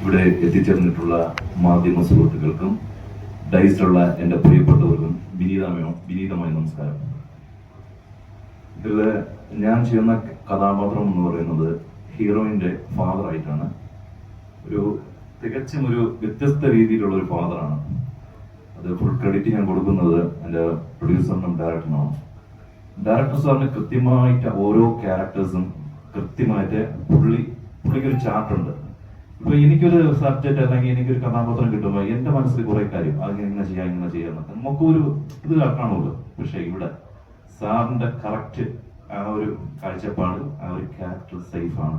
ഇവിടെ എത്തിച്ചേർന്നിട്ടുള്ള മാധ്യമ സുഹൃത്തുക്കൾക്കും ഡൈസിലുള്ള എന്റെ പ്രിയപ്പെട്ടവർക്കും വിനീതമയോ വിനീതമായ നമസ്കാരം. ഇതിൽ ഞാൻ ചെയ്യുന്ന കഥാപാത്രം എന്ന് പറയുന്നത് ഹീറോയിന്റെ ഫാദർ ആയിട്ടാണ് ഒരു തികച്ചും ഒരു വ്യത്യസ്ത രീതിയിലുള്ള ഒരു ഫാദറാണ്. അത് ഫുൾ ക്രെഡിറ്റ് ഞാൻ കൊടുക്കുന്നത് എന്റെ പ്രൊഡ്യൂസറിനും ഡയറക്ടറിനുമാണ്. ഡയറക്ടർ സാറിന് കൃത്യമായിട്ട് ഓരോ ക്യാരക്ടേഴ്സും കൃത്യമായിട്ട് പുള്ളി പുള്ളിക്കൊരു ചാർട്ടുണ്ട്. ഇപ്പൊ എനിക്കൊരു സബ്ജക്ട് അല്ലെങ്കിൽ എനിക്കൊരു കഥാപാത്രം കിട്ടുമ്പോൾ എന്റെ മനസ്സിൽ കുറെ കാര്യം അത് ഇങ്ങനെ ചെയ്യാം ഇങ്ങനെ ചെയ്യാം നമുക്കൊരു ഇത് കാണുമല്ലോ പക്ഷെ ഇവിടെ സാറിന്റെ കറക്റ്റ് ആ ഒരു കാഴ്ചപ്പാട് ആ ഒരു ക്യാരക്ടർ സേഫ് ആണ്.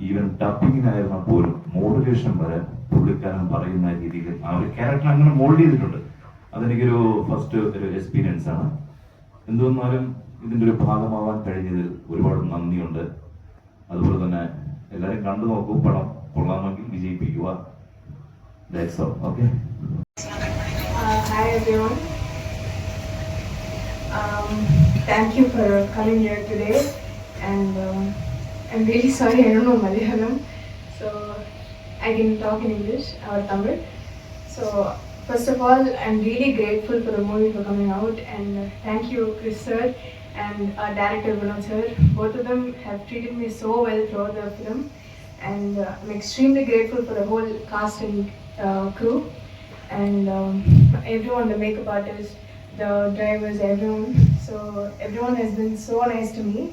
ഈവൻ ഡബിങ്ങിനായിരുന്നാൽ പോലും മോഡുലേഷൻ വരെ പുള്ളിക്കാരൻ പറയുന്ന രീതിയിൽ ആ ഒരു ക്യാരക്ടർ അങ്ങനെ മോൾഡ് ചെയ്തിട്ടുണ്ട്. അതെനിക്കൊരു ഫസ്റ്റ് ഒരു എക്സ്പീരിയൻസ് ആണ്. എന്തുവന്നാലും ഇതിന്റെ ഒരു ഭാഗമാവാൻ കഴിഞ്ഞതിൽ ഒരുപാട് നന്ദിയുണ്ട്. അതുപോലെ തന്നെ എല്ലാവരും കണ്ടു നോക്കൂ പടം. കൊള്ളാമെങ്കിൽ വിജയിപ്പിക്കുക that's all okay Uh, hi everyone. Um, thank you for coming here today, and um, I'm really sorry I don't know Malayalam, so I can talk in English or Tamil. So first of all, I'm really grateful for the movie for coming out, and uh, thank you, Chris sir and our director Vinod sir. Both of them have treated me so well throughout the film, and uh, I'm extremely grateful for the whole cast and uh, crew and um, everyone, the makeup artists, the drivers, everyone. So everyone has been so nice to me,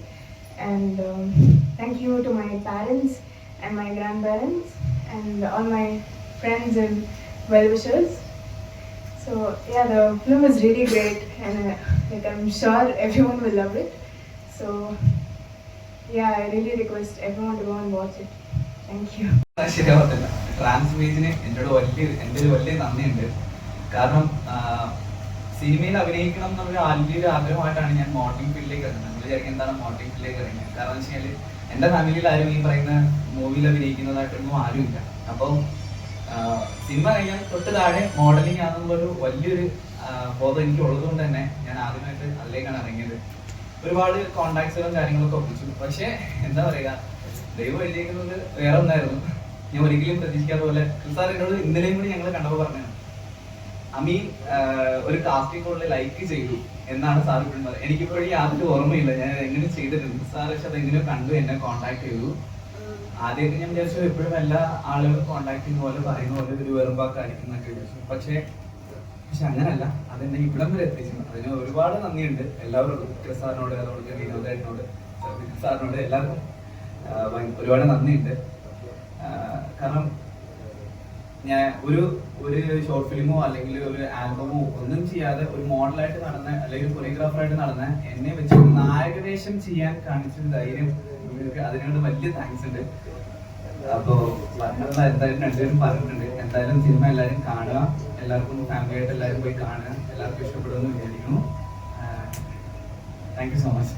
and um, thank you to my parents and my grandparents and all my friends and well-wishers. So yeah, the film is really great, and uh, like I'm sure everyone will love it. So yeah, I really request everyone to go and watch it. ശരിയാവത്തില്ല trans പേജിന് എന്നോട് വലിയ എന്റെ ഒരു വലിയ നന്ദിയുണ്ട്. കാരണം സിനിമയിൽ അഭിനയിക്കണം എന്നുള്ള വലിയൊരു ആഗ്രഹമായിട്ടാണ് ഞാൻ മോഡലിംഗ് ഫീൽഡിലേക്ക് ഇറങ്ങുന്നത്. നമ്മൾ വിചാരിക്കും എന്താണ് മോഡലിംഗ് ഫീൽഡിലേക്ക് ഇറങ്ങിയത്? കാരണം എന്ന് വെച്ചാൽ എന്റെ ഫാമിലിയിൽ ആരും ഈ പറയുന്ന മൂവിയിൽ അഭിനയിക്കുന്നതായിട്ടൊന്നും ആരുമില്ല. അപ്പോൾ സിനിമ കഴിഞ്ഞാൽ തൊട്ട് താഴെ മോഡലിംഗ് ആണെന്നുള്ളൊരു വലിയൊരു ബോധം എനിക്ക് ഉള്ളതുകൊണ്ട് തന്നെ ഞാൻ ആദ്യമായിട്ട് അതിലേക്കാണ് ഇറങ്ങിയത്. ഒരുപാട് കോണ്ടാക്ട്സുകളും കാര്യങ്ങളൊക്കെ ഒപ്പിച്ചു. പക്ഷേ എന്താ പറയുക ദൈവം എഴുതിയിരിക്കുന്നത് വേറെ ഒന്നായിരുന്നു. ഞാൻ ഒരിക്കലും പ്രതീക്ഷിക്കാത്ത പോലെ സാർ എന്നോട് ഇന്നലെയും കൂടി ഞങ്ങൾ കണ്ടപ്പോൾ പറഞ്ഞത് അമീൻ ഒരു കാസ്റ്റിംഗ് കോളിൽ ലൈക്ക് ചെയ്തു എന്നാണ് സാർ പറയുന്നത്. എനിക്കിപ്പോഴും യാതൊരു ഓർമ്മയില്ല. ഞാൻ എങ്ങനെ ചെയ്തിട്ടുണ്ട്? സാർ പക്ഷെ അതെങ്ങനെ കണ്ടു എന്നെ കോണ്ടാക്ട് ചെയ്തു. ആദ്യമൊക്കെ ഞാൻ വിചാരിച്ചു എപ്പോഴും എല്ലാ ആളുകളും കോണ്ടാക്ട് ചെയ്യുന്ന പോലെ പറയുന്ന പോലെ ഒരു വെറുമ്പാക്കായിരിക്കും എന്നൊക്കെ വിചാരിച്ചു. പക്ഷേ പക്ഷെ അങ്ങനല്ല. അതെന്നെ ഇവിടം വരെ എത്തിച്ചു. അതിന് ഒരുപാട് നന്ദിയുണ്ട് എല്ലാവരോടും. സാറിനോട് അതോടൊപ്പം വിനോദേട്ടനോട് സാറിനോട് എല്ലാവർക്കും. ഒരുപാട് നന്ദിയുണ്ട്. കാരണം ഞാൻ ഒരു ഒരു ഷോർട്ട് ഫിലിമോ അല്ലെങ്കിൽ ഒരു ആൽബമോ ഒന്നും ചെയ്യാതെ ഒരു മോഡലായിട്ട് നടന്ന അല്ലെങ്കിൽ കൊറിയോഗ്രാഫറായിട്ട് നടന്ന എന്നെ വെച്ച് നായകവേഷം ചെയ്യാൻ കാണിച്ചൊരു ധൈര്യം നിങ്ങൾക്ക് അതിനോട് വലിയ താങ്ക്സ് ഉണ്ട്. അപ്പോ പറഞ്ഞത് എന്തായാലും രണ്ടുപേരും പറഞ്ഞിട്ടുണ്ട്. എന്തായാലും സിനിമ എല്ലാവരും കാണുക. എല്ലാവർക്കും ഫാമിലി ആയിട്ട് എല്ലാവരും പോയി കാണുക. എല്ലാവർക്കും ഇഷ്ടപ്പെടുമെന്ന് വിചാരിക്കുന്നു. Thank you so much